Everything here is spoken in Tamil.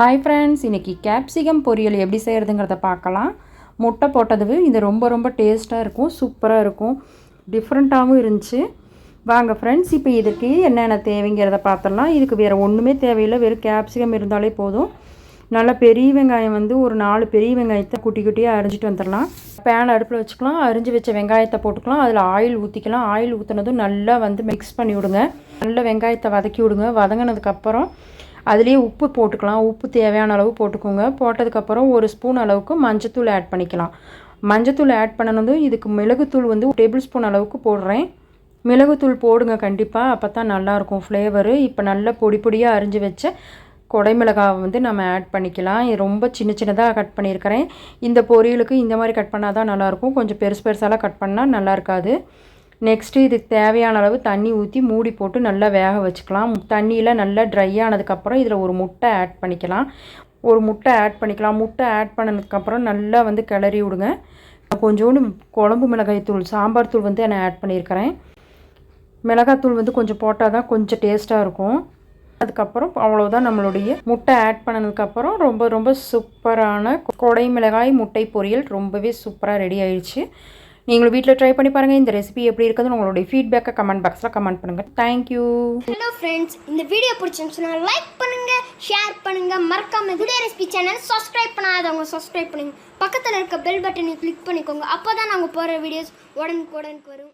ஹாய் ஃப்ரெண்ட்ஸ் இன்றைக்கி கேப்சிகம் பொரியல் எப்படி செய்கிறதுங்கிறத பார்க்கலாம். முட்டை போட்டது இது ரொம்ப ரொம்ப டேஸ்ட்டாக இருக்கும் சூப்பராக இருக்கும். டிஃப்ரெண்ட்டாகவும் இருந்துச்சு. வாங்க ஃப்ரெண்ட்ஸ் இப்போ இதுக்கு என்னென்ன தேவைங்கிறத பார்த்துடலாம். இதுக்கு வேறு ஒன்றுமே தேவையில்லை வெறும் கேப்சிகம் இருந்தாலே போதும். நல்லா பெரிய வெங்காயம் வந்து ஒரு நாலு பெரிய வெங்காயத்தை குட்டி குட்டியாக அரிஞ்சிட்டு வந்துடலாம். பேன் அடுப்பில் வச்சுக்கலாம் அரிஞ்சு வச்ச வெங்காயத்தை போட்டுக்கலாம். அதில் ஆயில் ஊற்றிக்கலாம் ஆயில் ஊற்றினதும் நல்லா வந்து மிக்ஸ் பண்ணி விடுங்க. நல்லா வெங்காயத்தை வதக்கி விடுங்க. வதங்கினதுக்கப்புறம் அதுலேயே உப்பு போட்டுக்கலாம். உப்பு தேவையான அளவு போட்டுக்கோங்க. போட்டதுக்கப்புறம் ஒரு ஸ்பூன் அளவுக்கு மஞ்சத்தூள் ஆட் பண்ணிக்கலாம். மஞ்சத்தூள் ஆட் பண்ணணும் இதுக்கு மிளகுத்தூள் வந்து டேபிள் ஸ்பூன் அளவுக்கு போடுறேன். மிளகுத்தூள் போடுங்க கண்டிப்பாக அப்போ தான் நல்லாயிருக்கும் ஃப்ளேவரு இப்போ நல்லா பொடி பொடியாக அரிஞ்சு வச்ச கொடைமிளகாவை வந்து நம்ம ஆட் பண்ணிக்கலாம். ரொம்ப சின்ன சின்னதாக கட் பண்ணியிருக்கிறேன். இந்த பொரியலுக்கு இந்த மாதிரி கட் பண்ணால் தான் நல்லாயிருக்கும். கொஞ்சம் பெருசு பெருசாலாம் கட் பண்ணால் நல்லா இருக்காது. நெக்ஸ்ட்டு இதுக்கு தேவையான அளவு தண்ணி ஊற்றி மூடி போட்டு நல்லா வேக வச்சுக்கலாம். தண்ணியில் நல்லா ட்ரை ஆனதுக்கப்புறம் இதில் ஒரு முட்டை ஆட் பண்ணிக்கலாம். ஒரு முட்டை ஆட் பண்ணிக்கலாம். முட்டை ஆட் பண்ணதுக்கப்புறம் நல்லா வந்து கிளறி விடுங்க. கொஞ்சோண்டு குழம்பு மிளகாய் தூள் சாம்பார் தூள் வந்து நான் ஆட் பண்ணியிருக்கிறேன் மிளகாத்தூள் வந்து கொஞ்சம் போட்டால் தான் கொஞ்சம் டேஸ்ட்டாக இருக்கும். அதுக்கப்புறம் அவ்வளோதான் நம்மளுடைய முட்டை ஆட் பண்ணதுக்கப்புறம் ரொம்ப ரொம்ப சூப்பரான கொடை மிளகாய் முட்டை பொரியல் ரொம்பவே சூப்பராக ரெடி ஆயிடுச்சு நீங்களும் வீட்டில் ட்ரை பண்ணி பாருங்கள் இந்த ரெசிபி எப்படி இருக்குதுன்னு உங்களுடைய ஃபீட்பேக்கை கமெண்ட் பாக்ஸில் கமெண்ட் பண்ணுங்கள் தேங்க்யூ ஹலோ ஃப்ரெண்ட்ஸ் இந்த வீடியோ பிடிச்சிருந்துச்சுன்னா லைக் பண்ணுங்கள் ஷேர் பண்ணுங்கள் மறக்காம குடிய ரெசிபி சேனல் சப்ஸ்கிரைப் பண்ணாதவங்க சப்ஸ்கிரைப் பண்ணுங்க. பக்கத்தில் இருக்க பெல் பட்டனை கிளிக் பண்ணிக்கோங்க. அப்போ தான் நாங்கள் போகிற வீடியோஸ் உடனுக்கு உடனுக்கு வரும்.